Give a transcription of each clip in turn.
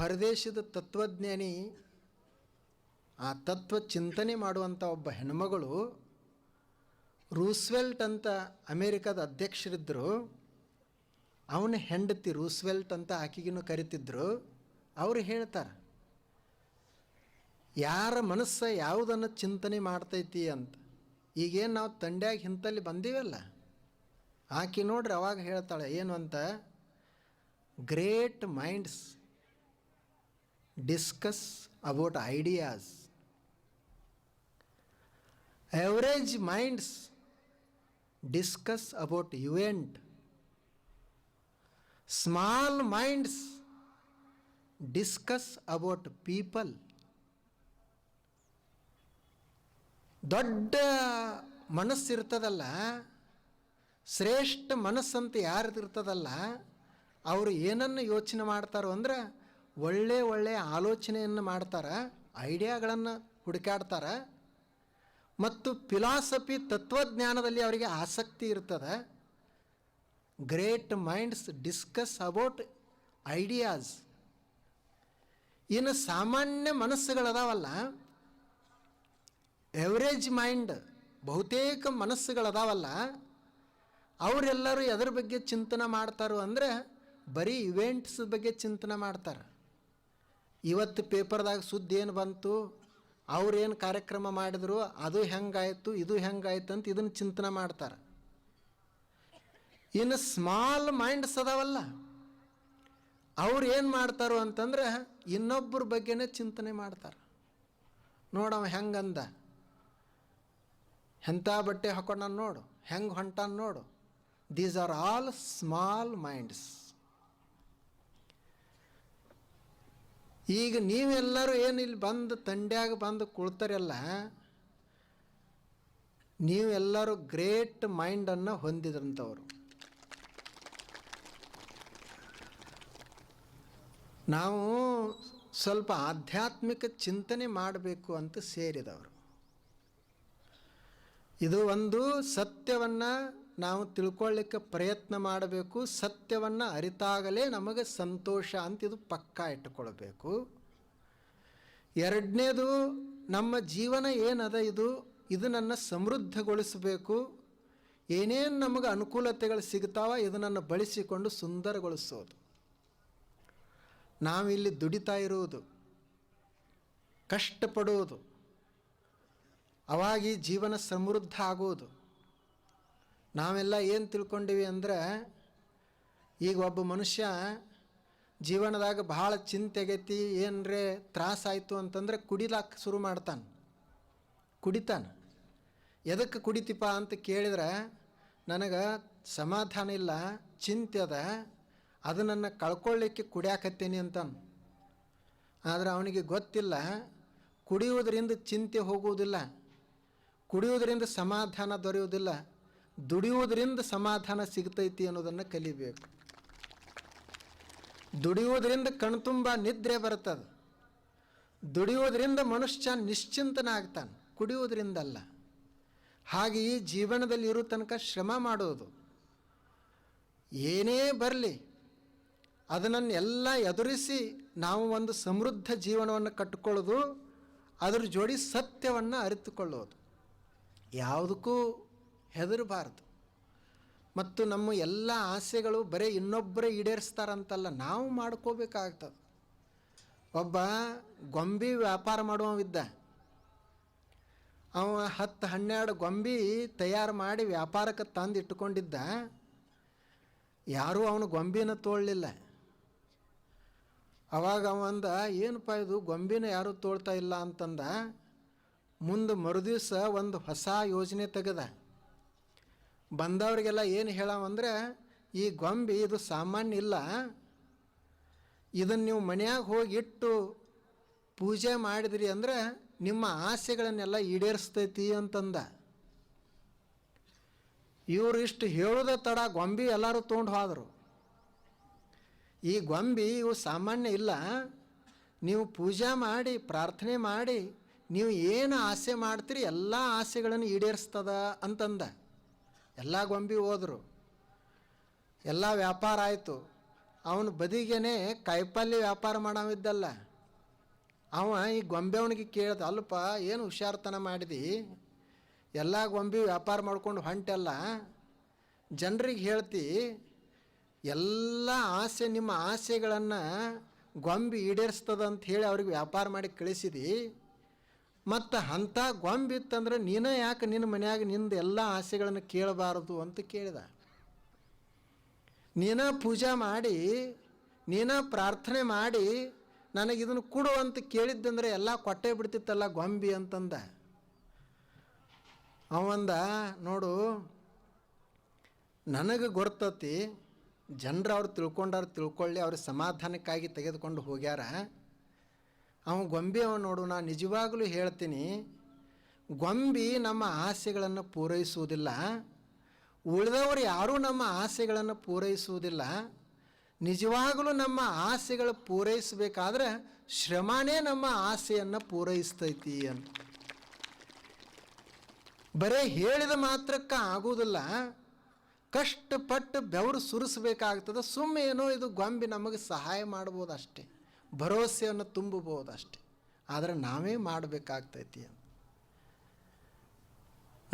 ಹೊರದೇಶದ ತತ್ವಜ್ಞಾನಿ, ಆ ತತ್ವ ಚಿಂತನೆ ಮಾಡುವಂಥ ಒಬ್ಬ ಹೆಣ್ಮಗಳು ರೂಸ್ವೆಲ್ಟ್ ಅಂತ ಅಮೇರಿಕಾದ ಅಧ್ಯಕ್ಷರಿದ್ದರು ಅವನ ಹೆಂಡತಿ ರೂಸ್ವೆಲ್ಟ್ ಅಂತ ಆಕೆಗಿನೂ ಕರಿತಿದ್ರು. ಅವರು ಹೇಳ್ತಾರೆ, ಯಾರ ಮನಸ್ಸು ಯಾವುದನ್ನು ಚಿಂತನೆ ಮಾಡ್ತೈತಿ ಅಂತ, ಈಗೇನು ನಾವು ತಂಡ್ಯಾಗ ಹಿಂತಲ್ಲಿ ಬಂದೀವಲ್ಲ? ಆಕೆ ನೋಡ್ರಿ ಅವಾಗ ಹೇಳ್ತಾಳೆ, ಏನು ಅಂತ? Great minds discuss about ideas average minds discuss about event small minds discuss about people ದೊಡ್ಡ ಮನಸ್ಸಿರ್ತದಲ್ಲ, ಶ್ರೇಷ್ಠ ಮನಸ್ಸಂತ ಯಾರ್ದಿರ್ತದಲ್ಲ, ಅವರು ಏನನ್ನು ಯೋಚನೆ ಮಾಡ್ತಾರೋ ಅಂದ್ರೆ ಒಳ್ಳೆ ಒಳ್ಳೆಯ ಆಲೋಚನೆಯನ್ನು ಮಾಡ್ತಾರೆ, ಐಡಿಯಾಗಳನ್ನು ಹುಡುಕಾಡ್ತಾರೆ, ಮತ್ತು ಫಿಲಾಸಫಿ ತತ್ವಜ್ಞಾನದಲ್ಲಿ ಅವರಿಗೆ ಆಸಕ್ತಿ ಇರ್ತದೆ. Great minds discuss about ideas ಇನ್ನು ಸಾಮಾನ್ಯ ಮನಸ್ಸುಗಳದಾವಲ್ಲ. ಎವರೇಜ್ ಮೈಂಡ್ ಬಹುತೇಕ ಮನಸ್ಸುಗಳದಾವಲ್ಲ. ಅವರೆಲ್ಲರೂ ಎದ್ರ ಬಗ್ಗೆ ಚಿಂತನೆ ಮಾಡ್ತಾರೋ ಅಂದರೆ ಬರೀ ಇವೆಂಟ್ಸ್ ಬಗ್ಗೆ ಚಿಂತನೆ ಮಾಡ್ತಾರೆ. ಇವತ್ತು ಪೇಪರ್ದಾಗ ಸುದ್ದಿ ಏನು ಬಂತು? ಅವ್ರೇನು ಕಾರ್ಯಕ್ರಮ ಮಾಡಿದ್ರು? ಅದು ಹೆಂಗಾಯಿತು? ಇದು ಹೆಂಗಾಯ್ತು ಅಂತ ಇದನ್ನು ಚಿಂತನೆ ಮಾಡ್ತಾರೆ. ಇನ್ನು ಸ್ಮಾಲ್ ಮೈಂಡ್ಸ್ ಅದಾವಲ್ಲ. ಅವ್ರು ಏನು ಮಾಡ್ತಾರೋ ಅಂತಂದ್ರೆ ಇನ್ನೊಬ್ಬರ ಬಗ್ಗೆನೇ ಚಿಂತನೆ ಮಾಡ್ತಾರೆ. ನೋಡವ ಹೆಂಗಂದ? ಎಂಥ ಬಟ್ಟೆ ಹಾಕೊಂಡ ನೋಡು? ಹೆಂಗೆ ಹೊಂಟಾನ ನೋಡು? These are all small minds ಈಗ ನೀವೆಲ್ಲರೂ ಏನು ಇಲ್ಲಿ ಬಂದು ತಂಡ್ಯಾಗ ಬಂದು ಕುಳ್ತಾರೆಲ್ಲ, ನೀವೆಲ್ಲರೂ ಗ್ರೇಟ್ ಮೈಂಡನ್ನು ಹೊಂದಿದಂಥವ್ರು ನಾವು ಸ್ವಲ್ಪ ಆಧ್ಯಾತ್ಮಿಕ ಚಿಂತನೆ ಮಾಡಬೇಕು ಅಂತ ಸೇರಿದವರು. ಇದು ಒಂದು ಸತ್ಯವನ್ನು ನಾವು ತಿಳ್ಕೊಳ್ಳಿಕ್ಕೆ ಪ್ರಯತ್ನ ಮಾಡಬೇಕು, ಸತ್ಯವನ್ನು ಅರಿತಾಗಲೇ ನಮಗೆ ಸಂತೋಷ ಅಂತ ಇದು ಪಕ್ಕಾ ಇಟ್ಟುಕೊಳ್ಬೇಕು. ಎರಡನೇದು, ನಮ್ಮ ಜೀವನ ಏನದ ಇದು? ಇದು ಸಮೃದ್ಧಗೊಳಿಸಬೇಕು. ಏನೇನು ನಮಗೆ ಅನುಕೂಲತೆಗಳು ಸಿಗ್ತಾವ ಇದನ್ನು ಬಳಸಿಕೊಂಡು ಸುಂದರಗೊಳಿಸೋದು. ನಾವಿಲ್ಲಿ ದುಡಿತಾ ಇರುವುದು ಕಷ್ಟಪಡುವುದು ಅವಾಗಿ ಜೀವನ ಸಮೃದ್ಧ ಆಗುವುದು ನಾವೆಲ್ಲ ಏನು ತಿಳ್ಕೊಂಡಿವಿ ಅಂದರೆ, ಈಗ ಒಬ್ಬ ಮನುಷ್ಯ ಜೀವನದಾಗ ಭಾಳ ಚಿಂತೆಗೈತಿ, ಏನರೇ ತ್ರಾಸಾಯಿತು ಅಂತಂದ್ರೆ ಕುಡಿಲಾಕ ಶುರು ಮಾಡ್ತಾನೆ. ಕುಡಿತಾನೆ. ಎದಕ್ಕೆ ಕುಡಿತಿಪ್ಪ ಅಂತ ಕೇಳಿದ್ರೆ, ನನಗೆ ಸಮಾಧಾನ ಇಲ್ಲ, ಚಿಂತೆ ಅದ ಅದನ್ನು ಕಳ್ಕೊಳ್ಳಿಕ್ಕೆ ಕುಡಿಯಾಕತ್ತೀನಿ ಅಂತಾನೆ. ಆದರೆ ಅವನಿಗೆ ಗೊತ್ತಿಲ್ಲ, ಕುಡಿಯುವುದರಿಂದ ಚಿಂತೆ ಹೋಗುವುದಿಲ್ಲ, ಕುಡಿಯುವುದರಿಂದ ಸಮಾಧಾನ ದೊರೆಯುವುದಿಲ್ಲ ದುಡಿಯುವುದರಿಂದ ಸಮಾಧಾನ ಸಿಗ್ತೈತಿ ಅನ್ನೋದನ್ನು ಕಲಿಬೇಕು. ದುಡಿಯುವುದರಿಂದ ಕಣ್ತುಂಬ ನಿದ್ರೆ ಬರ್ತದೆ. ದುಡಿಯುವುದರಿಂದ ಮನುಷ್ಯ ನಿಶ್ಚಿಂತನ ಆಗ್ತಾನೆ ಕುಡಿಯುವುದರಿಂದಲ್ಲ ಹಾಗೆ ಈ ಜೀವನದಲ್ಲಿ ಇರೋ ತನಕ ಶ್ರಮ ಮಾಡೋದು. ಏನೇ ಬರಲಿ ಅದನ್ನು ಎಲ್ಲ ಎದುರಿಸಿ ನಾವು ಒಂದು ಸಮೃದ್ಧ ಜೀವನವನ್ನು ಕಟ್ಟಿಕೊಳ್ಳೋದು ಅದ್ರ ಜೋಡಿ ಸತ್ಯವನ್ನು ಅರಿತುಕೊಳ್ಳೋದು. ಯಾವುದಕ್ಕೂ ಹೆದರಬಾರ್ದು. ಮತ್ತು ನಮ್ಮ ಎಲ್ಲ ಆಸೆಗಳು ಬರೀ ಇನ್ನೊಬ್ಬರೇ ಈಡೇರಿಸ್ತಾರಂತಲ್ಲ, ನಾವು ಮಾಡ್ಕೋಬೇಕಾಗ್ತದೆ. ಒಬ್ಬ ಗೊಂಬಿ ವ್ಯಾಪಾರ ಮಾಡುವವಿದ್ದ. ಅವ ಹತ್ತು ಹನ್ನೆರಡು ಗೊಂಬಿ ತಯಾರು ಮಾಡಿ ವ್ಯಾಪಾರಕ್ಕೆ ತಂದು ಇಟ್ಟುಕೊಂಡಿದ್ದ ಯಾರೂ ಅವನು ಗೊಂಬಿನ ತೋಳಲಿಲ್ಲ. ಅವಾಗ ಅವಂದ, ಏನಪ್ಪ ಇದು, ಗೊಂಬಿನ ಯಾರೂ ತೋಳ್ತಾ ಇಲ್ಲ? ಅಂತಂದ. ಮುಂದೆ ಮರುದಿವ್ಸ ಒಂದು ಹೊಸ ಯೋಜನೆ ತೆಗೆದ. ಬಂದವರಿಗೆಲ್ಲ ಏನು ಹೇಳಾವಂದರೆ, ಈ ಗೊಂಬೆ ಇದು ಸಾಮಾನ್ಯ ಇಲ್ಲ. ಇದನ್ನು ನೀವು ಮನೆಯಾಗ ಹೋಗಿ ಇಟ್ಟು ಪೂಜೆ ಮಾಡಿದ್ರಿ ಅಂದರೆ ನಿಮ್ಮ ಆಸೆಗಳನ್ನೆಲ್ಲ ಈಡೇರಿಸ್ತೈತಿ ಅಂತಂದ. ಇವರು ಇಷ್ಟು ಹೇಳೋದ ತಡ ಗೊಂಬಿ ಎಲ್ಲರೂ ತೊಗೊಂಡು ಹೋದರು. ಈ ಗೊಂಬಿ ಇವು ಸಾಮಾನ್ಯ ಇಲ್ಲ. ನೀವು ಪೂಜೆ ಮಾಡಿ, ಪ್ರಾರ್ಥನೆ ಮಾಡಿ, ನೀವು ಏನು ಆಸೆ ಮಾಡ್ತೀರಿ ಎಲ್ಲ ಆಸೆಗಳನ್ನು ಈಡೇರಿಸ್ತದ ಅಂತಂದ. ಎಲ್ಲ ಗೊಂಬಿ ಹೋದರು. ಎಲ್ಲ ವ್ಯಾಪಾರ ಆಯಿತು. ಅವನ ಬದಿಗೇನೆ ಕಾಯಿಪಲ್ಯ ವ್ಯಾಪಾರ ಮಾಡವಿದ್ದಲ್ಲ. ಅವ ಈ ಗೊಂಬೆವನಿಗೆ ಕೇಳ್ದ ಅಲ್ಪ ಏನು ಹುಷಾರ್ತನ ಮಾಡಿದಿ? ಎಲ್ಲ ಗೊಂಬೆ ವ್ಯಾಪಾರ ಮಾಡ್ಕೊಂಡು ಹೊಂಟೆಲ್ಲ. ಜನರಿಗೆ ಹೇಳ್ತಿ, ಎಲ್ಲ ಆಸೆ, ನಿಮ್ಮ ಆಸೆಗಳನ್ನು ಗೊಂಬೆ ಈಡೇರಿಸ್ತದಂತ ಹೇಳಿ ಅವ್ರಿಗೆ ವ್ಯಾಪಾರ ಮಾಡಿ ಕಳಿಸಿದಿ. ಮತ್ತು ಅಂಥ ಗೊಂಬಿತ್ತಂದ್ರೆ ನೀನೇ ಯಾಕೆ ನಿನ್ನ ಮನೆಯಾಗ ನಿಂದು ಎಲ್ಲ ಆಸೆಗಳನ್ನು ಕೇಳಬಾರದು ಅಂತ ಕೇಳಿದ. ನೀನ ಪೂಜೆ ಮಾಡಿ, ನೀನ ಪ್ರಾರ್ಥನೆ ಮಾಡಿ, ನನಗೆ ಇದನ್ನು ಕೊಡು ಅಂತ ಕೇಳಿದ್ದಂದ್ರೆ ಎಲ್ಲ ಕೊಟ್ಟೆ ಬಿಡ್ತಿತ್ತಲ್ಲ ಗೊಂಬಿ ಅಂತಂದ. ಅವಂದ ನೋಡು, ನನಗೆ ಗೊತ್ತತಿ ಜನರು ಅವ್ರು ತಿಳ್ಕೊಂಡವ್ರು ತಿಳ್ಕೊಳ್ಳಿ, ಅವ್ರ ಸಮಾಧಾನಕ್ಕಾಗಿ ತೆಗೆದುಕೊಂಡು ಹೋಗ್ಯಾರ. ಅವ ಗೊಂಬೆ ಅವ ನೋಡು ನಾನು ನಿಜವಾಗಲೂ ಹೇಳ್ತೀನಿ, ಗೊಂಬಿ ನಮ್ಮ ಆಸೆಗಳನ್ನು ಪೂರೈಸುವುದಿಲ್ಲ. ಉಳಿದವರು ಯಾರೂ ನಮ್ಮ ಆಸೆಗಳನ್ನು ಪೂರೈಸುವುದಿಲ್ಲ. ನಿಜವಾಗಲೂ ನಮ್ಮ ಆಸೆಗಳು ಪೂರೈಸಬೇಕಾದ್ರೆ ಶ್ರಮನೇ ನಮ್ಮ ಆಸೆಯನ್ನು ಪೂರೈಸ್ತೈತಿ ಅಂತ. ಬರೇ ಹೇಳಿದ ಮಾತ್ರಕ್ಕೆ ಆಗುವುದಿಲ್ಲ. ಕಷ್ಟಪಟ್ಟು ಬೆವರು ಸುರಿಸಬೇಕಾಗ್ತದೆ. ಸುಮ್ಮನೆ ಏನೋ ಇದು ಗೊಂಬೆ ನಮಗೆ ಸಹಾಯ ಮಾಡ್ಬೋದು ಅಷ್ಟೇ ಭರವಸೆಯನ್ನು ತುಂಬಬಹುದು ಅಷ್ಟೆ ಆದರೆ ನಾವೇ ಮಾಡಬೇಕಾಗ್ತೈತಿ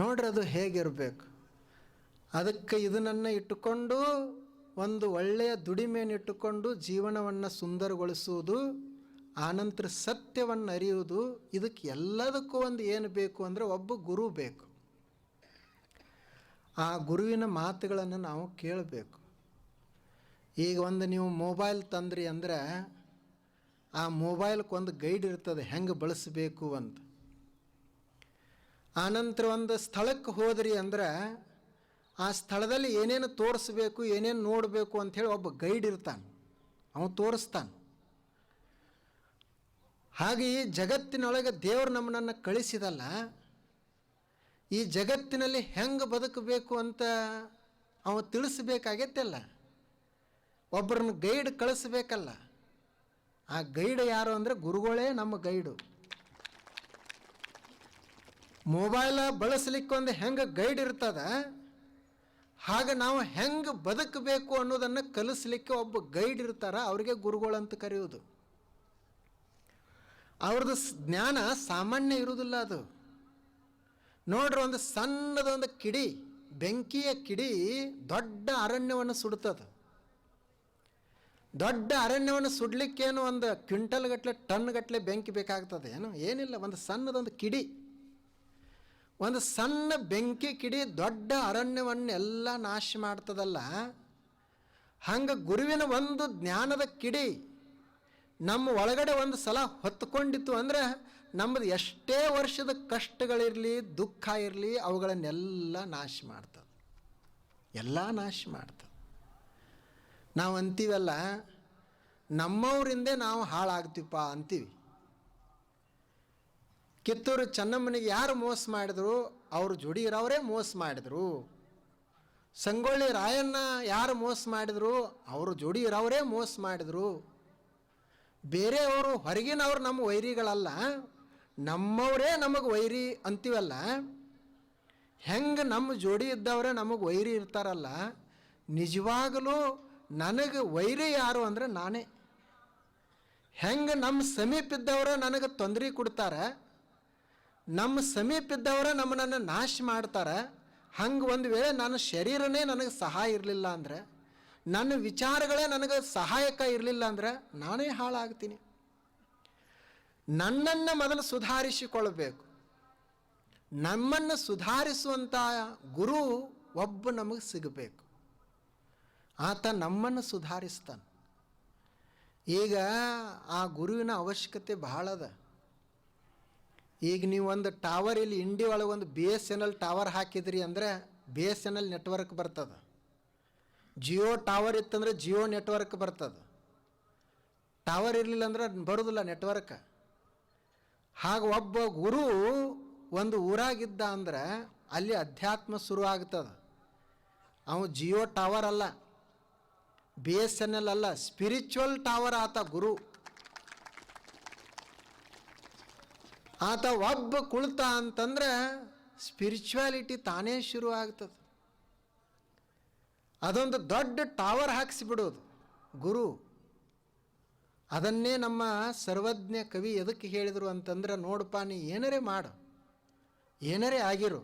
ನೋಡ್ರಿ ಅದು ಹೇಗಿರಬೇಕು. ಅದಕ್ಕೆ ಇದನ್ನು ಇಟ್ಟುಕೊಂಡು ಒಂದು ಒಳ್ಳೆಯ ದುಡಿಮೆಯನ್ನು ಇಟ್ಟುಕೊಂಡು ಜೀವನವನ್ನು ಸುಂದರಗೊಳಿಸುವುದು, ಆನಂತರ ಸತ್ಯವನ್ನು ಅರಿಯುವುದು, ಇದಕ್ಕೆ ಎಲ್ಲದಕ್ಕೂ ಒಂದು ಏನು ಬೇಕು ಅಂದರೆ ಒಬ್ಬ ಗುರು ಬೇಕು. ಆ ಗುರುವಿನ ಮಾತುಗಳನ್ನು ನಾವು ಕೇಳಬೇಕು. ಈಗ ಒಂದು ನೀವು ಮೊಬೈಲ್ ತಂದ್ರಿ ಅಂದರೆ ಆ ಮೊಬೈಲ್ಗೊಂದು ಗೈಡ್ ಇರ್ತದೆ, ಹೆಂಗೆ ಬಳಸಬೇಕು ಅಂತ. ಆನಂತರ ಒಂದು ಸ್ಥಳಕ್ಕೆ ಹೋದ್ರಿ ಅಂದ್ರೆ ಆ ಸ್ಥಳದಲ್ಲಿ ಏನೇನು ತೋರಿಸ್ಬೇಕು, ಏನೇನು ನೋಡಬೇಕು ಅಂಥೇಳಿ ಒಬ್ಬ ಗೈಡ್ ಇರ್ತಾನೆ. ಅವನು ತೋರಿಸ್ತಾನೆ. ಹಾಗೆ ಈ ಜಗತ್ತಿನೊಳಗೆ ದೇವರು ನಮ್ಮನ್ನು ಕಳಿಸಿದಲ್ಲ, ಈ ಜಗತ್ತಿನಲ್ಲಿ ಹೆಂಗೆ ಬದುಕಬೇಕು ಅಂತ ಅವ ತಿಳಿಸ್ಬೇಕಾಗೈತಲ್ಲ. ಒಬ್ಬರನ್ನು ಗೈಡ್ ಕಳಿಸ್ಬೇಕಲ್ಲ. ಆ ಗೈಡ್ ಯಾರು ಅಂದರೆ ಗುರುಗಳೇ ನಮ್ಮ ಗೈಡು. ಮೊಬೈಲ ಬಳಸಲಿಕ್ಕೊಂದು ಹೆಂಗೆ ಗೈಡ್ ಇರ್ತದೆ? ಹಾಗೆ ನಾವು ಹೆಂಗೆ ಬದುಕಬೇಕು ಅನ್ನೋದನ್ನು ಕಲಿಸ್ಲಿಕ್ಕೆ ಒಬ್ಬ ಗೈಡ್ ಇರ್ತಾರ, ಅವರಿಗೆ ಗುರುಗಳು ಅಂತ ಕರೆಯೋದು. ಅವ್ರದ್ದು ಜ್ಞಾನ ಸಾಮಾನ್ಯ ಇರುವುದಿಲ್ಲ ಅದು. ನೋಡ್ರಿ ಒಂದು ಸಣ್ಣದೊಂದು ಕಿಡಿ, ಬೆಂಕಿಯ ಕಿಡಿ ದೊಡ್ಡ ಅರಣ್ಯವನ್ನು ಸುಡುತ್ತದೆ ದೊಡ್ಡ ಅರಣ್ಯವನ್ನು ಸುಡ್ಲಿಕ್ಕೇನು ಒಂದು ಕ್ವಿಂಟಲ್ ಗಟ್ಟಲೆ ಟನ್ ಗಟ್ಟಲೆ ಬೆಂಕಿ ಬೇಕಾಗ್ತದೆ. ಏನು? ಏನಿಲ್ಲ. ಒಂದು ಸಣ್ಣದೊಂದು ಕಿಡಿ. ಒಂದು ಸಣ್ಣ ಬೆಂಕಿ ಕಿಡಿ ದೊಡ್ಡ ಅರಣ್ಯವನ್ನೆಲ್ಲ ನಾಶ ಮಾಡ್ತದಲ್ಲ. ಹಂಗೆ ಗುರುವಿನ ಒಂದು ಜ್ಞಾನದ ಕಿಡಿ ನಮ್ಮ ಒಳಗಡೆ ಒಂದು ಸಲ ಹೊತ್ಕೊಂಡಿತ್ತು ಅಂದರೆ ನಮ್ಮದು ಎಷ್ಟೇ ವರ್ಷದ ಕಷ್ಟಗಳಿರಲಿ, ದುಃಖ ಇರಲಿ, ಅವುಗಳನ್ನೆಲ್ಲ ನಾಶ ಮಾಡ್ತದೆ. ಎಲ್ಲ ನಾಶ ಮಾಡ್ತದೆ. ನಾವು ಅಂತೀವಲ್ಲ, ನಮ್ಮವರಿಂದೇ ನಾವು ಹಾಳಾಗ್ತೀವಪ್ಪ ಅಂತೀವಿ. ಕಿತ್ತೂರು ಚೆನ್ನಮ್ಮನಿಗೆ ಯಾರು ಮೋಸ ಮಾಡಿದ್ರು, ಅವ್ರ ಜೋಡಿ ಇರೋರೇ ಮೋಸ ಮಾಡಿದ್ರು. ಸಂಗೊಳ್ಳಿ ರಾಯಣ್ಣ ಯಾರು ಮೋಸ ಮಾಡಿದ್ರು, ಅವ್ರ ಜೋಡಿ ಇರೋರೇ ಮೋಸ ಮಾಡಿದ್ರು. ಬೇರೆಯವರು ಹೊರಗಿನವ್ರು ನಮ್ಮ ವೈರಿಗಳಲ್ಲ, ನಮ್ಮವರೇ ನಮಗೆ ವೈರಿ ಅಂತೀವಲ್ಲ. ಹೆಂಗೆ ನಮ್ಮ ಜೋಡಿ ಇದ್ದವರೇ ನಮಗೆ ವೈರಿ ಇರ್ತಾರಲ್ಲ, ನಿಜವಾಗಲೂ ನನಗೆ ವೈರಿ ಯಾರು ಅಂದರೆ ನಾನೇ. ಹೆಂಗೆ ನಮ್ಮ ಸಮೀಪ ಇದ್ದವರ ನನಗೆ ತೊಂದರೆ ಕೊಡ್ತಾರೆ ನಮ್ಮ ಸಮೀಪ ಇದ್ದವರ ನಮ್ಮನ್ನು ನಾಶ ಮಾಡ್ತಾರೆ, ಹಂಗೆ ಒಂದು ವೇಳೆ ನನ್ನ ಶರೀರನೇ ನನಗೆ ಸಹಾಯ ಇರಲಿಲ್ಲ ಅಂದರೆ, ನನ್ನ ವಿಚಾರಗಳೇ ನನಗೆ ಸಹಾಯಕ ಇರಲಿಲ್ಲ ಅಂದರೆ ನಾನೇ ಹಾಳಾಗ್ತೀನಿ. ನನ್ನನ್ನು ಮೊದಲು ಸುಧಾರಿಸಿಕೊಳ್ಳಬೇಕು ನಮ್ಮನ್ನು ಸುಧಾರಿಸುವಂಥ ಗುರು ಒಬ್ಬ ನಮಗೆ ಸಿಗಬೇಕು. ಆತ ನಮ್ಮನ್ನು ಸುಧಾರಿಸ್ತಾನೆ. ಈಗ ಆ ಗುರುವಿನ ಅವಶ್ಯಕತೆ ಬಹಳ ಅದ. ಈಗ ನೀವು ಒಂದು ಟವರ್ ಇಲ್ಲಿ ಇಂಡಿ ಒಳಗೆ ಒಂದು B S N L tower ಹಾಕಿದ್ರಿ ಅಂದರೆ B S N L network ಬರ್ತದೆ. ಜಿಯೋ ಟವರ್ ಇತ್ತಂದ್ರೆ ಜಿಯೋ ನೆಟ್ವರ್ಕ್ ಬರ್ತದೆ. ಟವರ್ ಇರಲಿಲ್ಲ ಅಂದ್ರೆ ಬರೋದಿಲ್ಲ ನೆಟ್ವರ್ಕ್ ಹಾಗೆ ಒಬ್ಬ ಗುರು ಒಂದು ಊರಾಗಿದ್ದ ಅಂದ್ರೆ ಅಲ್ಲಿ ಅಧ್ಯಾತ್ಮ ಶುರು ಆಗ್ತದೆ. ಅವ ಜಿಯೋ ಟವರ್ ಅಲ್ಲ. ಬಿ ಎಸ್ ಎನ್ ಎಲ್ ಅಲ್ಲ ಸ್ಪಿರಿಚುವಲ್ ಟವರ್ ಆತ ಗುರು. ಆತ ಒಬ್ಬ ಕುಳಿತ ಅಂತಂದ್ರೆ ಸ್ಪಿರಿಚುವಾಲಿಟಿ ತಾನೇ ಶುರು ಆಗ್ತದೆ. ಅದೊಂದು ದೊಡ್ಡ ಟವರ್ ಹಾಕಿಸಿಬಿಡೋದು ಗುರು. ಅದನ್ನೇ ನಮ್ಮ ಸರ್ವಜ್ಞ ಕವಿ ಎದಕ್ಕೆ ಹೇಳಿದರು ಅಂತಂದ್ರೆ, ನೋಡಪ್ಪ, ನೀ ಏನರೇ ಮಾಡು, ಏನರೇ ಆಗಿರು,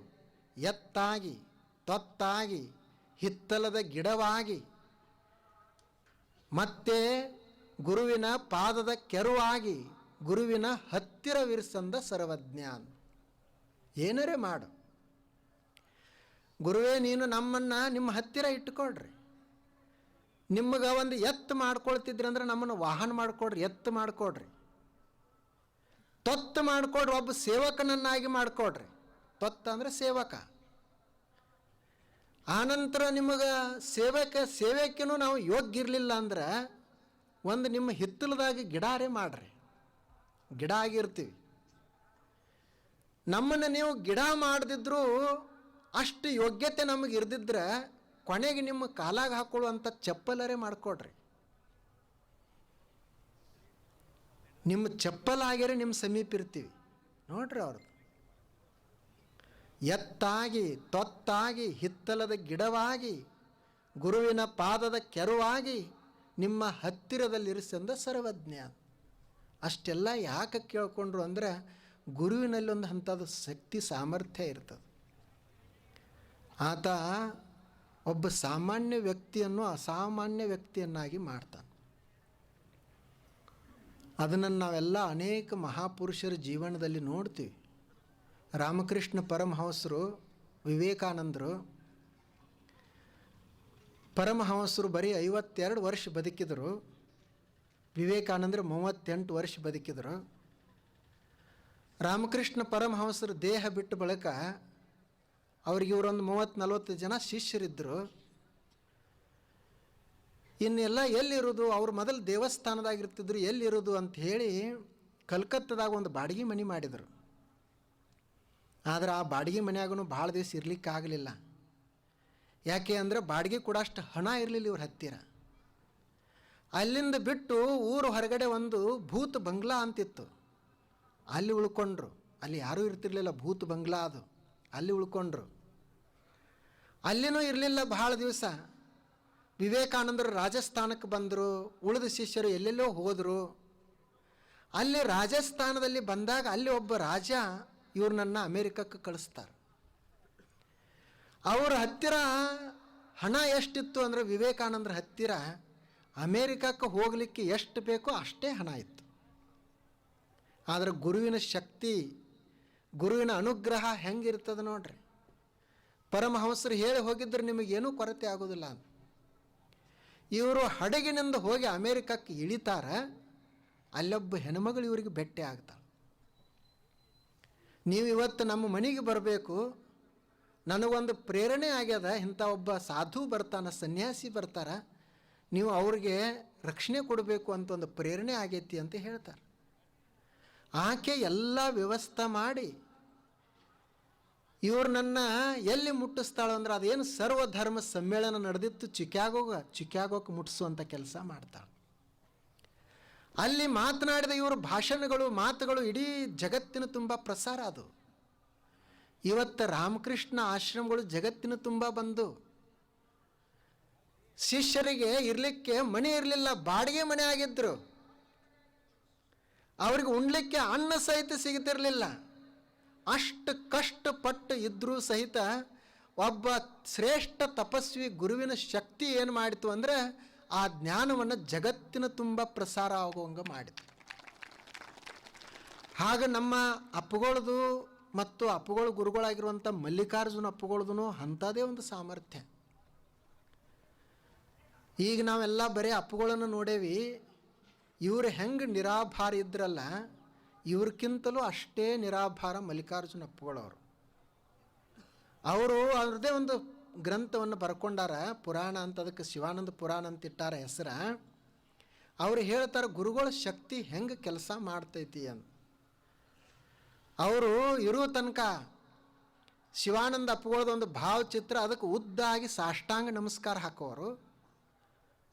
ಎತ್ತಾಗಿ, ತೊತ್ತಾಗಿ, ಹಿತ್ತಲದ ಗಿಡವಾಗಿ ಮತ್ತೆ ಗುರುವಿನ ಪಾದದ ಕೆರುವಾಗಿ ಗುರುವಿನ ಹತ್ತಿರವಿರಿಸಂದ ಸರ್ವಜ್ಞಾನ. ಏನರೇ ಮಾಡು. ಗುರುವೇ, ನೀನು ನಮ್ಮನ್ನು ನಿಮ್ಮ ಹತ್ತಿರ ಇಟ್ಕೊಳ್ರಿ ನಿಮಗೆ ಒಂದು ಎತ್ತು ಮಾಡ್ಕೊಳ್ತಿದ್ರಿ ಅಂದ್ರೆ ನಮ್ಮನ್ನು ವಾಹನ ಮಾಡಿಕೊಡ್ರಿ, ಎತ್ತು ಮಾಡಿಕೊಡ್ರಿ. ತೊತ್ತು ಮಾಡಿಕೊಡ್ರಿ, ಒಬ್ಬ ಸೇವಕನನ್ನಾಗಿ ಮಾಡಿಕೊಡ್ರಿ. ತೊತ್ತ ಅಂದರೆ ಸೇವಕ. ಆನಂತರ ನಿಮಗೆ ಸೇವಕ ಸೇವೆಕ್ಕೂ ನಾವು ಯೋಗ್ಯ ಇರಲಿಲ್ಲ ಅಂದ್ರೆ ಒಂದು ನಿಮ್ಮ ಹಿತ್ತಲದಾಗ ಗಿಡಾರೆ ಮಾಡ್ರಿ. ಗಿಡ ಆಗಿರ್ತೀವಿ. ನಮ್ಮನ್ನು ನೀವು ಗಿಡ ಮಾಡದಿದ್ರೂ ಅಷ್ಟು ಯೋಗ್ಯತೆ ನಮಗೆ ಇರ್ದಿದ್ರೆ ಕೊನೆಗೆ ನಿಮ್ಮ ಕಾಲಾಗ ಹಾಕೊಳ್ಳುವಂಥ ಚಪ್ಪಲರೇ ಮಾಡಿಕೊಡ್ರಿ. ನಿಮ್ಮ ಚಪ್ಪಲಾಗ್ಯರೆ ನಿಮ್ಮ ಸಮೀಪ ಇರ್ತೀವಿ. ನೋಡ್ರಿ ಅವ್ರದ್ದು. ಎತ್ತಾಗಿ, ತೊತ್ತಾಗಿ, ಹಿತ್ತಲದ ಗಿಡವಾಗಿ, ಗುರುವಿನ ಪಾದದ ಕೆರುವಾಗಿ ನಿಮ್ಮ ಹತ್ತಿರದಲ್ಲಿರಿಸಂದ ಸರ್ವಜ್ಞ. ಅಷ್ಟೆಲ್ಲ ಯಾಕೆ ಕೇಳ್ಕೊಂಡ್ರು ಅಂದ್ರೆ ಗುರುವಿನಲ್ಲಿ ಒಂದು ಅಂಥದ್ದು ಶಕ್ತಿ, ಸಾಮರ್ಥ್ಯ ಇರ್ತದೆ. ಆತ ಒಬ್ಬ ಸಾಮಾನ್ಯ ವ್ಯಕ್ತಿಯನ್ನು ಅಸಾಮಾನ್ಯ ವ್ಯಕ್ತಿಯನ್ನಾಗಿ ಮಾಡ್ತಾನೆ. ಅದನ್ನು ನಾವೆಲ್ಲ ಅನೇಕ ಮಹಾಪುರುಷರ ಜೀವನದಲ್ಲಿ ನೋಡ್ತೀವಿ. ರಾಮಕೃಷ್ಣ ಪರಮಹಂಸರು, ವಿವೇಕಾನಂದರು. ಪರಮಹಂಸರು ಬರೀ ಐವತ್ತೆರಡು ವರ್ಷ ಬದುಕಿದರು. ವಿವೇಕಾನಂದರು ಮೂವತ್ತೆಂಟು ವರ್ಷ ಬದುಕಿದರು. ರಾಮಕೃಷ್ಣ ಪರಮಹಂಸರು ದೇಹ ಬಿಟ್ಟ ಬಳಿಕ ಅವ್ರಿಗೆ ಇವರೊಂದು ಮೂವತ್ತು ನಲವತ್ತು ಜನ ಶಿಷ್ಯರಿದ್ದರು. ಇನ್ನೆಲ್ಲ ಎಲ್ಲಿರೋದು ಅವ್ರು ಮೊದಲು ದೇವಸ್ಥಾನದಾಗಿರ್ತಿದ್ರು ಎಲ್ಲಿರೋದು ಅಂತ ಹೇಳಿ ಕಲ್ಕತ್ತದಾಗ ಒಂದು ಬಾಡಿಗೆ ಮನೆ ಮಾಡಿದರು. ಆದರೆ ಆ ಬಾಡಿಗೆ ಮನೆಯಾಗೂ ಭಾಳ ದಿವಸ ಇರಲಿಕ್ಕಾಗಲಿಲ್ಲ. ಯಾಕೆ ಅಂದರೆ ಬಾಡಿಗೆ ಕೂಡ ಅಷ್ಟು ಹಣ ಇರಲಿಲ್ಲ ಇವ್ರ ಹತ್ತಿರ. ಅಲ್ಲಿಂದ ಬಿಟ್ಟು ಊರು ಹೊರಗಡೆ ಒಂದು ಭೂತ್ ಬಂಗ್ಲಾ ಅಂತಿತ್ತು. ಅಲ್ಲಿ ಉಳ್ಕೊಂಡ್ರು. ಅಲ್ಲಿ ಯಾರೂ ಇರ್ತಿರ್ಲಿಲ್ಲ, ಭೂತ್ ಬಂಗ್ಲಾ ಅದು. ಅಲ್ಲಿ ಉಳ್ಕೊಂಡ್ರು. ಅಲ್ಲಿನೂ ಇರಲಿಲ್ಲ ಭಾಳ ದಿವಸ. ವಿವೇಕಾನಂದರು ರಾಜಸ್ಥಾನಕ್ಕೆ ಬಂದರು, ಉಳಿದ ಶಿಷ್ಯರು ಎಲ್ಲೆಲ್ಲೋ ಹೋದರು. ಅಲ್ಲಿ ರಾಜಸ್ಥಾನದಲ್ಲಿ ಬಂದಾಗ ಅಲ್ಲಿ ಒಬ್ಬ ರಾಜ ಇವ್ರನ್ನ ಅಮೇರಿಕಕ್ಕೆ ಕಳಿಸ್ತಾರೆ. ಅವ್ರ ಹತ್ತಿರ ಹಣ ಎಷ್ಟಿತ್ತು ಅಂದರೆ ವಿವೇಕಾನಂದರ ಹತ್ತಿರ ಅಮೇರಿಕಕ್ಕೆ ಹೋಗಲಿಕ್ಕೆ ಎಷ್ಟು ಬೇಕೋ ಅಷ್ಟೇ ಹಣ ಇತ್ತು. ಆದರೆ ಗುರುವಿನ ಶಕ್ತಿ, ಗುರುವಿನ ಅನುಗ್ರಹ ಹೆಂಗಿರ್ತದೆ ನೋಡ್ರಿ. ಪರಮಹಂಸರು ಹೇಳಿ ಹೋಗಿದ್ದರೆ ನಿಮಗೇನೂ ಕೊರತೆ ಆಗೋದಿಲ್ಲ ಅಂತ. ಇವರು ಹಡಗಿನಿಂದ ಹೋಗಿ ಅಮೇರಿಕಕ್ಕೆ ಇಳಿತಾರ, ಅಲ್ಲೊಬ್ಬ ಹೆಣ್ಮಗಳು ಇವರಿಗೆ ಭೇಟಿ ಆಗ್ತಾಳೆ. ನೀವು ಇವತ್ತು ನಮ್ಮ ಮನೆಗೆ ಬರಬೇಕು. ನನಗೊಂದು ಪ್ರೇರಣೆ ಆಗ್ಯದ. ಇಂಥ ಒಬ್ಬ ಸಾಧು ಬರ್ತಾನೆ, ಸನ್ಯಾಸಿ ಬರ್ತಾರ. ನೀವು ಅವ್ರಿಗೆ ರಕ್ಷಣೆ ಕೊಡಬೇಕು ಅಂತ ಒಂದು ಪ್ರೇರಣೆ ಆಗೈತಿ ಅಂತ ಹೇಳ್ತಾರೆ. ಆಕೆ ಎಲ್ಲ ವ್ಯವಸ್ಥೆ ಮಾಡಿ ಇವ್ರು ನನ್ನ ಎಲ್ಲಿ ಮುಟ್ಟಿಸ್ತಾಳು ಅಂದ್ರೆ ಅದೇನು ಸರ್ವಧರ್ಮ ಸಮ್ಮೇಳನ ನಡೆದಿತ್ತು ಚಿಕ್ಯಾಗೋಗ ಚಿಕ್ಯಾಗೋಕ್ಕೆ ಮುಟ್ಟಿಸುವಂಥ ಕೆಲಸ ಮಾಡ್ತಾಳೆ. ಅಲ್ಲಿ ಮಾತನಾಡಿದ ಇವರು ಭಾಷಣಗಳು, ಮಾತುಗಳು ಇಡೀ ಜಗತ್ತಿನ ತುಂಬ ಪ್ರಸಾರ ಅದು. ಇವತ್ತು ರಾಮಕೃಷ್ಣ ಆಶ್ರಮಗಳು ಜಗತ್ತಿನ ತುಂಬ ಬಂದು. ಶಿಷ್ಯರಿಗೆ ಇರಲಿಕ್ಕೆ ಮನೆ ಇರಲಿಲ್ಲ, ಬಾಡಿಗೆ ಮನೆ ಆಗಿದ್ರು. ಅವ್ರಿಗೆ ಉಣ್ಲಿಕ್ಕೆ ಅನ್ನ ಸಹಿತ ಸಿಗುತ್ತಿರಲಿಲ್ಲ ಅಷ್ಟು ಕಷ್ಟಪಟ್ಟು ಇದ್ದರೂ ಸಹಿತ ಒಬ್ಬ ಶ್ರೇಷ್ಠ ತಪಸ್ವಿ ಗುರುವಿನ ಶಕ್ತಿ ಏನು ಮಾಡಿತು ಅಂದರೆ ಆ ಜ್ಞಾನವನ್ನು ಜಗತ್ತಿನ ತುಂಬ ಪ್ರಸಾರ ಆಗುವಂಗೆ ಮಾಡಿತು ಹಾಗೆ ನಮ್ಮ ಅಪ್ಪುಗಳದು ಮತ್ತು ಅಪ್ಪುಗಳ ಗುರುಗಳಾಗಿರುವಂಥ ಮಲ್ಲಿಕಾರ್ಜುನ ಅಪ್ಪುಗಳದೂ ಅಂಥದ್ದೇ ಒಂದು ಸಾಮರ್ಥ್ಯ. ಈಗ ನಾವೆಲ್ಲ ಬರೀ ಅಪ್ಪುಗಳನ್ನು ನೋಡೇವಿ, ಇವರು ಹೆಂಗೆ ನಿರಾಭಾರ ಇದ್ರಲ್ಲ ಇವ್ರಕ್ಕಿಂತಲೂ ಅಷ್ಟೇ ನಿರಾಭಾರ ಮಲ್ಲಿಕಾರ್ಜುನ ಅಪ್ಪುಗಳವರು. ಅವರು ಅವ್ರದ್ದೇ ಒಂದು ಗ್ರಂಥವನ್ನು ಬರ್ಕೊಂಡಾರ ಪುರಾಣ ಅಂತ, ಅದಕ್ಕೆ ಶಿವಾನಂದ ಪುರಾಣ ಅಂತ ಇಟ್ಟಾರ ಹೆಸರ. ಅವ್ರು ಹೇಳ್ತಾರೆ, ಗುರುಗಳ ಶಕ್ತಿ ಹೆಂಗೆ ಕೆಲಸ ಮಾಡ್ತೈತಿ ಅಂತ. ಅವರು ಇರೋ ತನಕ ಶಿವಾನಂದ ಅಪ್ಪುಗಳದ ಒಂದು ಭಾವಚಿತ್ರ, ಅದಕ್ಕೆ ಉದ್ದಾಗಿ ಸಾಷ್ಟಾಂಗ ನಮಸ್ಕಾರ ಹಾಕೋರು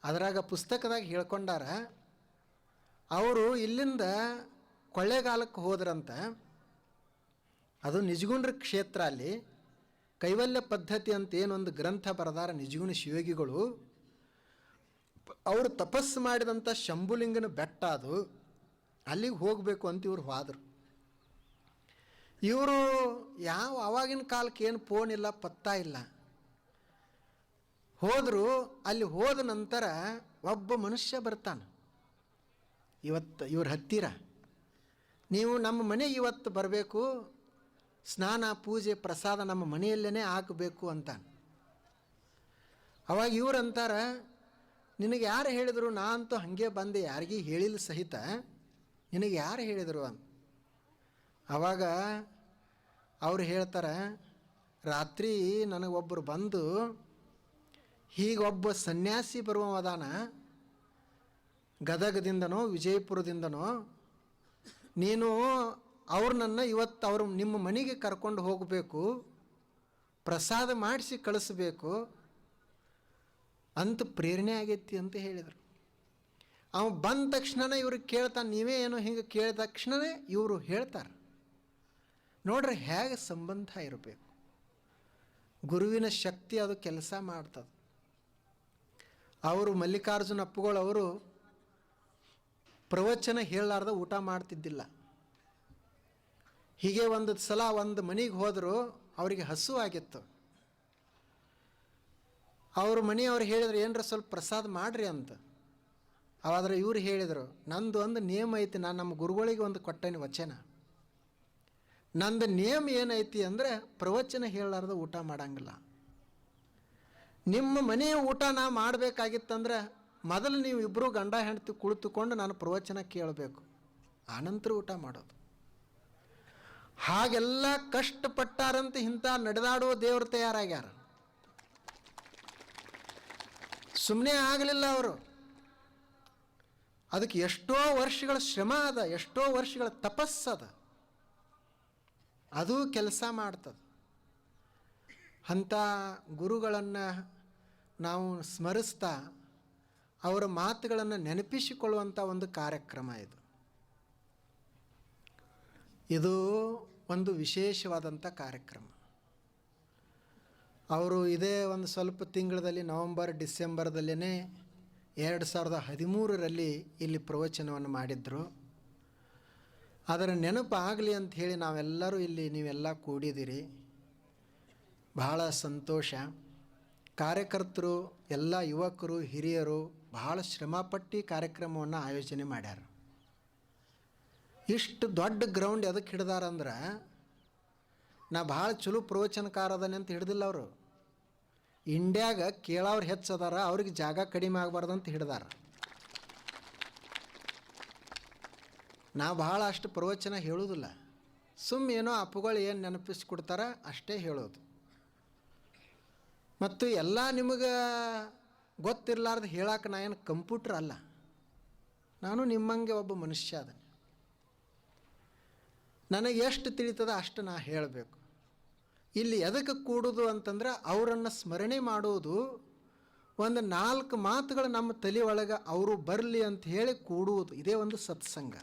ಅದರಾಗ ಪುಸ್ತಕದಾಗ ಹೇಳ್ಕೊಂಡಾರ, ಅವರು ಇಲ್ಲಿಂದ ಕೊಳ್ಳೇಗಾಲಕ್ಕೆ ಹೋದ್ರಂತ, ಅದು ನಿಜಗುಂಡ್ರ ಕ್ಷೇತ್ರ ಅಲ್ಲಿ ಕೈವಲ್ಯ ಪದ್ಧತಿ ಅಂತ ಏನೊಂದು ಗ್ರಂಥ ಬರೆದಾರ ನಿಜಗುಣ ಶಿವಗಿಗಳು ಅವರು ತಪಸ್ಸು ಮಾಡಿದಂಥ ಶಂಭುಲಿಂಗನ ಬೆಟ್ಟ ಅದು, ಅಲ್ಲಿಗೆ ಹೋಗಬೇಕು ಅಂತ ಇವ್ರು ಹೋದರು. ಇವರು ಯಾವ ಅವಾಗಿನ ಕಾಲಕ್ಕೆ ಏನು ಫೋನ್ ಇಲ್ಲ, ಪತ್ತಾ ಇಲ್ಲ. ಹೋದರು, ಅಲ್ಲಿ ಹೋದ ನಂತರ ಒಬ್ಬ ಮನುಷ್ಯ ಬರ್ತಾನೆ. ಇವತ್ತು ಇವ್ರ ಹತ್ತಿರ. ನೀವು ನಮ್ಮ ಮನೆಗೆ ಇವತ್ತು ಬರಬೇಕು ಸ್ನಾನ, ಪೂಜೆ, ಪ್ರಸಾದ ನಮ್ಮ ಮನೆಯಲ್ಲೇ ಹಾಕಬೇಕು ಅಂತ ಅವಾಗ ಇವ್ರು ಅಂತಾರೆ, ನಿನಗೆ ಯಾರು ಹೇಳಿದರು ನಾ ಅಂತೂ ಹಾಗೆ ಬಂದೆ, ಯಾರಿಗೂ ಹೇಳಿಲ್ಲ ಸಹಿತ. ನಿನಗೆ ಯಾರು ಹೇಳಿದರು? ಅಂತ. ಅವಾಗ ಅವ್ರು ಹೇಳ್ತಾರೆ, ರಾತ್ರಿ ನನಗೊಬ್ಬರು ಬಂದು, ಹೀಗೊಬ್ಬ ಸನ್ಯಾಸಿ ಬರುವ ಅದಾನ. ಗದಗದಿಂದನೋ, ವಿಜಯಪುರದಿಂದನೋ, ನೀನು ಅವ್ರನ್ನ ಇವತ್ತು ಅವರು ನಿಮ್ಮ ಮನೆಗೆ ಕರ್ಕೊಂಡು ಹೋಗಬೇಕು, ಪ್ರಸಾದ ಮಾಡಿಸಿ ಕಳಿಸ್ಬೇಕು, ಅಂತ ಪ್ರೇರಣೆ ಆಗೈತಿ ಅಂತ ಹೇಳಿದರು. ಅವ ಬಂದ ತಕ್ಷಣನೇ ಇವ್ರಿಗೆ ಕೇಳ್ತಾನೆ, ನೀವೇ ಏನೋ ಹಿಂಗೆ ಕೇಳಿದ ತಕ್ಷಣವೇ ಇವರು ಹೇಳ್ತಾರೆ. ನೋಡ್ರಿ ಹೇಗೆ ಸಂಬಂಧ ಇರಬೇಕು. ಗುರುವಿನ ಶಕ್ತಿ ಅದು ಕೆಲಸ ಮಾಡ್ತದೆ. ಅವರು ಮಲ್ಲಿಕಾರ್ಜುನ ಅಪ್ಪುಗಳವರು ಪ್ರವಚನ ಹೇಳಲಾರ್ದ ಊಟ ಮಾಡ್ತಿದ್ದಿಲ್ಲ. ಹೀಗೆ ಒಂದು ಸಲ ಒಂದು ಮನೆಗೆ ಹೋದರೂ ಅವರಿಗೆ ಹಸು ಆಗಿತ್ತು. ಅವ್ರ ಮನೆಯವ್ರು ಹೇಳಿದ್ರು, ಏನರ ಸ್ವಲ್ಪ ಪ್ರಸಾದ ಮಾಡ್ರಿ ಅಂತ. ಅವಾದ್ರೆ ಇವ್ರು ಹೇಳಿದರು, ನಂದು ಒಂದು ನಿಯಮ ಐತಿ, ನಾನು ನಮ್ಮ ಗುರುಗಳಿಗೆ ಒಂದು ಕೊಟ್ಟೇನಿ ವಚನ. ನಂದು ನಿಯಮ ಏನೈತಿ ಅಂದರೆ ಪ್ರವಚನ ಹೇಳಲಾರ್ದ ಊಟ ಮಾಡಂಗಿಲ್ಲ. ನಿಮ್ಮ ಮನೆಯ ಊಟ ನಾ ಮಾಡಬೇಕಾಗಿತ್ತಂದ್ರೆ ಮೊದಲು ನೀವು ಇಬ್ಬರು ಗಂಡ ಹೆಂಡತಿ ಕುಳಿತುಕೊಂಡು ನಾನು ಪ್ರವಚನ ಕೇಳಬೇಕು. ಆನಂತರ ಊಟ ಮಾಡೋದು. ಹಾಗೆಲ್ಲ ಕಷ್ಟಪಟ್ಟಾರಂತ ಇಂಥ ನಡೆದಾಡುವ ದೇವರು ತಯಾರಾಗ್ಯಾರ. ಸುಮ್ಮನೆ ಆಗಲಿಲ್ಲ ಅವರು. ಅದಕ್ಕೆ ಎಷ್ಟೋ ವರ್ಷಗಳ ಶ್ರಮ ಅದ, ಎಷ್ಟೋ ವರ್ಷಗಳ ತಪಸ್ಸದ ಅದು ಕೆಲಸ ಮಾಡ್ತದೆ. ಅಂಥ ಗುರುಗಳನ್ನು ನಾವು ಸ್ಮರಿಸ್ತಾ ಅವರ ಮಾತುಗಳನ್ನು ನೆನಪಿಸಿಕೊಳ್ಳುವಂಥ ಒಂದು ಕಾರ್ಯಕ್ರಮ ಇದು. ಇದು ಒಂದು ವಿಶೇಷವಾದಂಥ ಕಾರ್ಯಕ್ರಮ. ಅವರು ಇದೇ ಒಂದು ಸ್ವಲ್ಪ ತಿಂಗಳಲ್ಲಿ ನವಂಬರ್ ಡಿಸೆಂಬರ್ದಲ್ಲೇ ಎರಡು ಸಾವಿರದ ಹದಿಮೂರರಲ್ಲಿ ಇಲ್ಲಿ ಪ್ರವಚನವನ್ನು ಮಾಡಿದ್ದರು ಅದರ ನೆನಪು ಆಗಲಿ ಅಂತ ಹೇಳಿ ನಾವೆಲ್ಲರೂ ಇಲ್ಲಿ ನೀವೆಲ್ಲ ಕೂಡಿದ್ದೀರಿ ಬಹಳ ಸಂತೋಷ. ಕಾರ್ಯಕರ್ತರು, ಎಲ್ಲ ಯುವಕರು, ಹಿರಿಯರು ಬಹಳ ಶ್ರಮಪಟ್ಟು ಕಾರ್ಯಕ್ರಮವನ್ನು ಆಯೋಜನೆ ಮಾಡ್ಯಾರ. ಇಷ್ಟು ದೊಡ್ಡ ಗ್ರೌಂಡ್ ಎದಕ್ಕೆ ಹಿಡ್ದಾರಂದ್ರೆ ನಾ ಭಾಳ ಚಲೋ ಪ್ರವಚನಕಾರ ಅದನಿ ಅಂತ ಹಿಡ್ದಿಲ್ಲ ಅವರು. ಇಂಡ್ಯಾಗ ಕೇಳೋರು ಹೆಚ್ಚದಾರ, ಅವ್ರಿಗೆ ಜಾಗ ಕಡಿಮೆ ಆಗಬಾರ್ದು ಅಂತ ಹಿಡ್ದಾರ. ನಾ ಭಾಳ ಅಷ್ಟು ಪ್ರವಚನ ಹೇಳೋದಿಲ್ಲ. ಸುಮ್ಮ ಏನೋ ಅಪ್ಪುಗಳು ಏನು ನೆನಪಿಸ್ಕೊಡ್ತಾರ ಅಷ್ಟೇ ಹೇಳೋದು. ಮತ್ತು ಎಲ್ಲ ನಿಮಗೆ ಗೊತ್ತಿರಲಾರ್ದು ಹೇಳಕ್ಕೆ ನಾ ಏನು ಕಂಪ್ಯೂಟ್ರ್ ಅಲ್ಲ. ನಾನು ನಿಮ್ಮಂಗೆ ಒಬ್ಬ ಮನುಷ್ಯ ಅದನ್ನು ನನಗೆ ಎಷ್ಟು ತಿಳಿತದ ಅಷ್ಟು ನಾ ಹೇಳಬೇಕು. ಇಲ್ಲಿ ಎದಕ್ಕೆ ಕೂಡುದು ಅಂತಂದ್ರೆ ಅವರನ್ನು ಸ್ಮರಣೆ ಮಾಡೋದು ಒಂದು ನಾಲ್ಕು ಮಾತುಗಳು ನಮ್ಮ ತಲೆ ಒಳಗೆ ಅವರು ಬರಲಿ ಅಂತ ಹೇಳಿ ಕೂಡುವುದು. ಇದೇ ಒಂದು ಸತ್ಸಂಗ.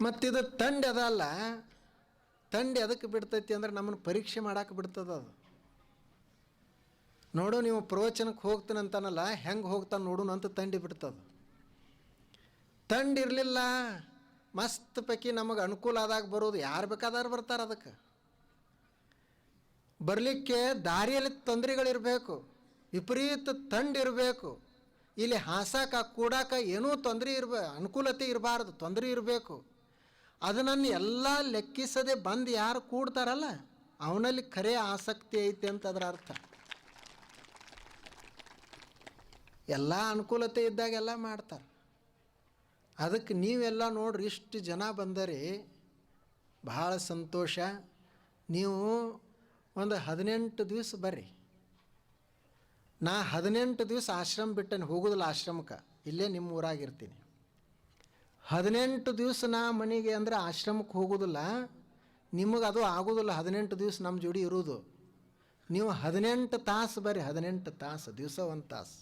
ಮತ್ತಿದು ತಂಡ ಅದಲ್ಲ ತಂಡ ಎದಕ್ಕೆ ಬಿಡ್ತೈತಿ ಅಂದ್ರೆ ನಮ್ಮನ್ನು ಪರೀಕ್ಷೆ ಮಾಡಕ್ಕೆ ಬಿಡ್ತದ ಅದು. ನೋಡು ನೀವು ಪ್ರವಚನಕ್ಕೆ ಹೋಗ್ತೀನಂತಾನಲ್ಲ ಹೆಂಗೆ ಹೋಗ್ತಾನೆ ನೋಡೋಣ ಅಂತ ತಂಡಿ ಬಿಡ್ತದ. ತಂಡ ಇರಲಿಲ್ಲ ಮಸ್ತ್ ಪೈಕಿ ನಮಗೆ ಅನುಕೂಲ ಆದಾಗ ಬರೋದು ಯಾರು ಬೇಕಾದಾರು ಬರ್ತಾರೆ ಅದಕ್ಕೆ. ಬರಲಿಕ್ಕೆ ದಾರಿಯಲ್ಲಿ ತೊಂದರೆಗಳಿರಬೇಕು, ವಿಪರೀತ ತಂಡ ಇರಬೇಕು, ಇಲ್ಲಿ ಹಾಸಾಕ ಕೂಡಾಕ ಏನೂ ತೊಂದರೆ ಇರಬೇ, ಅನುಕೂಲತೆ ಇರಬಾರ್ದು, ತೊಂದರೆ ಇರಬೇಕು. ಅದನ್ನು ಎಲ್ಲ ಲೆಕ್ಕಿಸದೆ ಬಂದು ಯಾರು ಕೂಡ್ತಾರಲ್ಲ, ಅವನಲ್ಲಿ ಖರೆ ಆಸಕ್ತಿ ಐತೆ ಅಂತ ಅದರ ಅರ್ಥ. ಎಲ್ಲ ಅನುಕೂಲತೆ ಇದ್ದಾಗೆಲ್ಲ ಮಾಡ್ತಾರೆ. ಅದಕ್ಕೆ ನೀವೆಲ್ಲ ನೋಡ್ರಿ ಇಷ್ಟು ಜನ ಬಂದರೆ ಭಾಳ ಸಂತೋಷ. ನೀವು ಒಂದು ಹದಿನೆಂಟು ದಿವಸ ಬರ್ರಿ. ನಾ ಹದಿನೆಂಟು ದಿವಸ ಆಶ್ರಮ ಬಿಟ್ಟೇನೆ, ಹೋಗೋದಿಲ್ಲ ಆಶ್ರಮಕ್ಕೆ. ಇಲ್ಲೇ ನಿಮ್ಮ ಊರಾಗಿರ್ತೀನಿ. ಹದಿನೆಂಟು ದಿವಸ ನಾ ಮನೆಗೆ ಅಂದರೆ ಆಶ್ರಮಕ್ಕೆ ಹೋಗೋದಿಲ್ಲ. ನಿಮಗೆ ಅದು ಆಗೋದಿಲ್ಲ, ಹದಿನೆಂಟು ದಿವಸ ನಮ್ಮ ಜೋಡಿ ಇರೋದು ನೀವು ಹದಿನೆಂಟು ತಾಸು ಬರ್ರಿ, ಹದಿನೆಂಟು ತಾಸು, ದಿವಸ ಒಂದು ತಾಸು.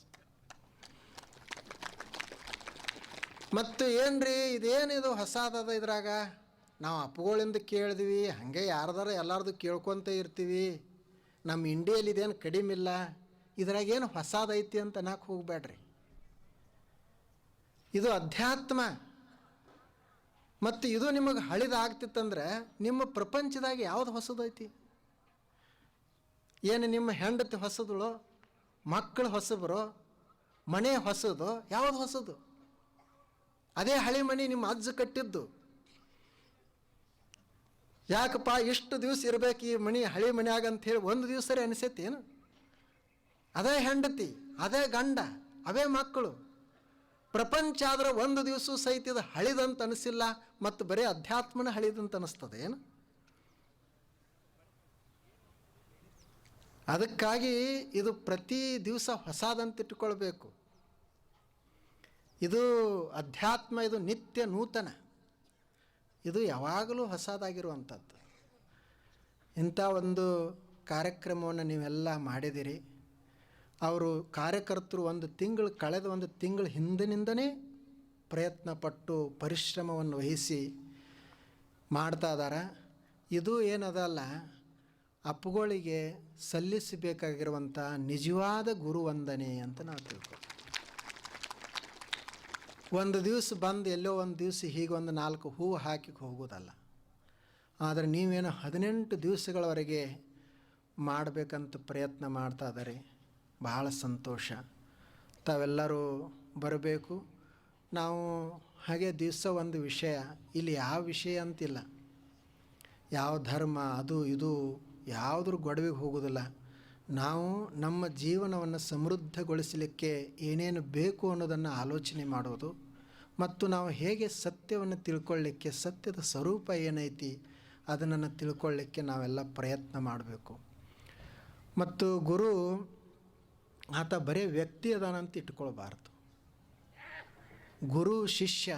ಮತ್ತು ಏನ್ರಿ? ಇದೇನಿದು ಹೊಸಾದದ ಇದ್ರಾಗ? ನಾವು ಅಪ್ಪುಗಳಿಂದ ಕೇಳಿದ್ವಿ, ಹಾಗೆ ಯಾರ್ದಾರ ಎಲ್ಲಾರ್ದು ಕೇಳ್ಕೊತ ಇರ್ತೀವಿ. ನಮ್ಮ ಇಂಡಿಯಲ್ಲಿ ಇದೇನು ಕಡಿಮೆ ಇಲ್ಲ. ಇದ್ರಾಗೇನು ಹೊಸದೈತಿ ಅಂತ ಅನ್ನಕ್ಕೆ ಹೋಗಬೇಡ್ರಿ ಇದು ಅಧ್ಯಾತ್ಮ. ಮತ್ತು ಇದು ನಿಮಗೆ ಹಳಿದಾಗ್ತಿತ್ತಂದ್ರೆ ನಿಮ್ಮ ಪ್ರಪಂಚದಾಗ ಯಾವ್ದು ಹೊಸದೈತಿ? ಏನು ನಿಮ್ಮ ಹೆಂಡತಿ ಹೊಸದಳು ಮಕ್ಕಳು ಹೊಸಬರು, ಮನೆ ಹೊಸದು, ಯಾವುದು ಹೊಸದು? ಅದೇ ಹಳೆ ಮನೆ ನಿಮ್ಮ ಅಜ್ಜ ಕಟ್ಟಿದ್ದು. ಯಾಕಪ್ಪ ಇಷ್ಟು ದಿವಸ ಇರಬೇಕು ಈ ಮನೆ ಹಳೆ ಮನೆಯಾಗ ಅಂತ ಹೇಳಿ ಒಂದು ದಿವಸ ಅನಿಸೈತಿ ಏನು? ಅದೇ ಹೆಂಡತಿ, ಅದೇ ಗಂಡ, ಅವೇ ಮಕ್ಕಳು. ಪ್ರಪಂಚ ಆದ್ರೆ ಒಂದು ದಿವಸ ಸಹಿತ ಇದು ಹಳಿದಂತ ಅನಿಸಿಲ್ಲ ಮತ್ತು ಬರೀ ಅಧ್ಯಾತ್ಮನ ಹಳಿದಂತ ಅನಿಸ್ತದೆ ಏನು? ಅದಕ್ಕಾಗಿ ಇದು ಪ್ರತಿ ದಿವಸ ಹೊಸದಂತ ಇಟ್ಕೊಳ್ಬೇಕು ಇದು ಅಧ್ಯಾತ್ಮ, ಇದು ನಿತ್ಯ ನೂತನ. ಇದು ಯಾವಾಗಲೂ ಹೊಸದಾಗಿರುವಂಥದ್ದು. ಇಂಥ ಒಂದು ಕಾರ್ಯಕ್ರಮವನ್ನು ನೀವೆಲ್ಲ ಮಾಡಿದಿರಿ ಅವರು ಕಾರ್ಯಕರ್ತರು ಒಂದು ತಿಂಗಳು, ಕಳೆದ ಒಂದು ತಿಂಗಳ ಹಿಂದಿನಿಂದನೇ ಪ್ರಯತ್ನ ಪಟ್ಟು ಪರಿಶ್ರಮವನ್ನು ವಹಿಸಿ ಮಾಡ್ತಾ ಇದ್ದಾರೆ. ಇದು ಏನದಲ್ಲ, ಅಪ್ಪುಗಳಿಗೆ ಸಲ್ಲಿಸಬೇಕಾಗಿರುವಂಥ ನಿಜವಾದ ಗುರುವಂದನೆ ಅಂತ ನಾವು ತಿಳ್ಕೊ ಒಂದು ದಿವಸ ಬಂದು ಎಲ್ಲೋ ಒಂದು ದಿವಸ ಹೀಗೆ ಒಂದು ನಾಲ್ಕು ಹೂವು ಹಾಕಿ ಹೋಗೋದಲ್ಲ. ಆದರೆ ನೀವೇನು ಹದಿನೆಂಟು ದಿವಸಗಳವರೆಗೆ ಮಾಡಬೇಕಂತ ಪ್ರಯತ್ನ ಮಾಡ್ತಾ ಇದ್ದಾರೆ. ಬಹಳ ಸಂತೋಷ. ತಾವೆಲ್ಲರೂ ಬರಬೇಕು. ನಾವು ಹಾಗೆ ದಿವಸ ಒಂದು ವಿಷಯ. ಇಲ್ಲಿ ಯಾವ ವಿಷಯ ಅಂತಿಲ್ಲ. ಯಾವ ಧರ್ಮ, ಅದು, ಇದು ಯಾವುದ್ರ ಗೊಡವೆಗೆ ಹೋಗೋದಿಲ್ಲ. ನಾವು ನಮ್ಮ ಜೀವನವನ್ನು ಸಮೃದ್ಧಗೊಳಿಸಲಿಕ್ಕೆ ಏನೇನು ಬೇಕು ಅನ್ನೋದನ್ನು ಆಲೋಚನೆ ಮಾಡೋದು ಮತ್ತು ನಾವು ಹೇಗೆ ಸತ್ಯವನ್ನು ತಿಳ್ಕೊಳ್ಳಿಕ್ಕೆ, ಸತ್ಯದ ಸ್ವರೂಪ ಏನೈತಿ ಅದನ್ನು ತಿಳ್ಕೊಳ್ಳಿಕ್ಕೆ ನಾವೆಲ್ಲ ಪ್ರಯತ್ನ ಮಾಡಬೇಕು. ಮತ್ತು ಗುರು ಆತ ಬರೀ ವ್ಯಕ್ತಿ ಅದಾನಂತ ಇಟ್ಕೊಳ್ಬಾರ್ದು. ಗುರು ಶಿಷ್ಯ,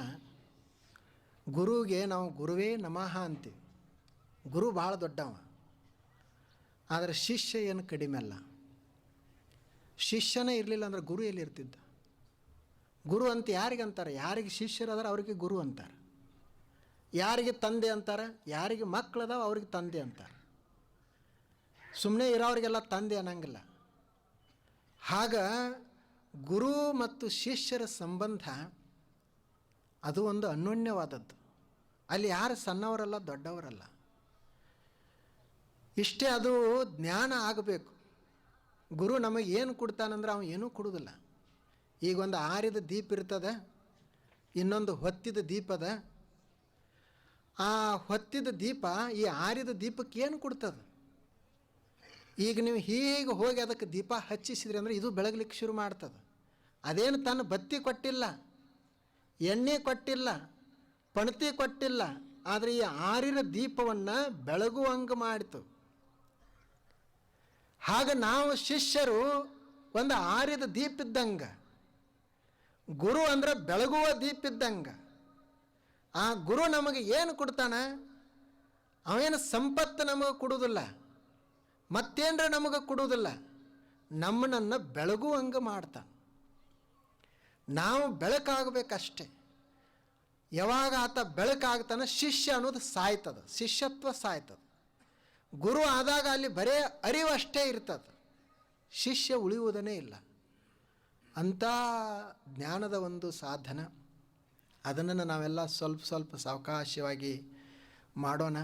ಗುರುಗೆ ನಾವು ಗುರುವೇ ನಮಃ ಅಂತೀವಿ. ಗುರು ಭಾಳ ದೊಡ್ಡವ. ಆದರೆ ಶಿಷ್ಯ ಏನು ಕಡಿಮೆ ಅಲ್ಲ. ಶಿಷ್ಯನೇ ಇರಲಿಲ್ಲ ಅಂದ್ರೆ ಗುರು ಎಲ್ಲಿರ್ತಿದ್ದ? ಗುರು ಅಂತ ಯಾರಿಗಂತಾರೆ ಯಾರಿಗೆ ಶಿಷ್ಯರಾದ್ರೆ ಅವರಿಗೆ ಗುರು ಅಂತಾರೆ. ಯಾರಿಗೆ ತಂದೆ ಅಂತಾರೆ? ಯಾರಿಗೆ ಮಕ್ಕಳದಾವ ಅವ್ರಿಗೆ ತಂದೆ ಅಂತಾರೆ. ಸುಮ್ಮನೆ ಇರೋರಿಗೆಲ್ಲ ತಂದೆ ಅನ್ನಂಗಿಲ್ಲ. ಆಗ ಗುರು ಮತ್ತು ಶಿಷ್ಯರ ಸಂಬಂಧ ಅದು ಒಂದು ಅನ್ಯೋನ್ಯವಾದದ್ದು ಅಲ್ಲಿ ಯಾರು ಸಣ್ಣವರಲ್ಲ ದೊಡ್ಡವರಲ್ಲ. ಇಷ್ಟೇ ಅದು ಜ್ಞಾನ ಆಗಬೇಕು. ಗುರು ನಮಗೆ ಏನು ಕೊಡ್ತಾನಂದ್ರೆ ಅವನು ಏನೂ ಕೊಡೋದಿಲ್ಲ. ಈಗ ಒಂದು ಆರಿದ ದೀಪ ಇರ್ತದೆ, ಇನ್ನೊಂದು ಹೊತ್ತಿದ ದೀಪದ ಆ ಹೊತ್ತಿದ ದೀಪ, ಈ ಆರಿದ ದೀಪಕ್ಕೆ ಏನು ಕೊಡ್ತದೆ? ಈಗ ನೀವು ಹೀಗೆ ಹೋಗಿ ಅದಕ್ಕೆ ದೀಪ ಹಚ್ಚಿಸಿದ್ರಿ ಅಂದರೆ ಇದು ಬೆಳಗ್ಲಿಕ್ಕೆ ಶುರು ಮಾಡ್ತದೆ. ಅದೇನು ತನ್ನ ಬತ್ತಿ ಕೊಟ್ಟಿಲ್ಲ, ಎಣ್ಣೆ ಕೊಟ್ಟಿಲ್ಲ, ಪಣತಿ ಕೊಟ್ಟಿಲ್ಲ, ಆದರೆ ಈ ಆರಿನ ದೀಪವನ್ನು ಬೆಳಗುವಂಗೆ ಮಾಡಿತು. ಹಾಗೆ ನಾವು ಶಿಷ್ಯರು ಒಂದು ಆರಿದ ದೀಪ ಇದ್ದಂಗೆ, ಗುರು ಅಂದ್ರೆ ಬೆಳಗುವ ದೀಪ ಇದ್ದಂಗೆ. ಆ ಗುರು ನಮಗೆ ಏನು ಕೊಡ್ತಾನೆ? ಅವೇನು ಸಂಪತ್ತು ನಮಗೆ ಕೊಡುವುದಿಲ್ಲ ಮತ್ತೇನ್ರ ನಮಗೆ ಕೊಡುವುದಿಲ್ಲ ನಮ್ಮನನ್ನು ಬೆಳಗುವಂಗೆ ಮಾಡ್ತಾನೆ. ನಾವು ಬೆಳಕಾಗಬೇಕಷ್ಟೆ. ಯಾವಾಗ ಆತ ಬೆಳಕಾಗ್ತಾನೆ? ಶಿಷ್ಯ ಅನ್ನೋದು ಸಾಯ್ತದ, ಶಿಷ್ಯತ್ವ ಸಾಯ್ತದೆ. ಗುರು ಆದಾಗ ಅಲ್ಲಿ ಬರೇ ಅರಿವಷ್ಟೇ ಇರ್ತದೆ. ಶಿಷ್ಯ ಉಳಿಯುವುದನೇ ಇಲ್ಲ. ಅಂಥ ಜ್ಞಾನದ ಒಂದು ಸಾಧನ. ಅದನ್ನು ನಾವೆಲ್ಲ ಸ್ವಲ್ಪ ಸ್ವಲ್ಪ ಸಾವಕಾಶವಾಗಿ ಮಾಡೋಣ.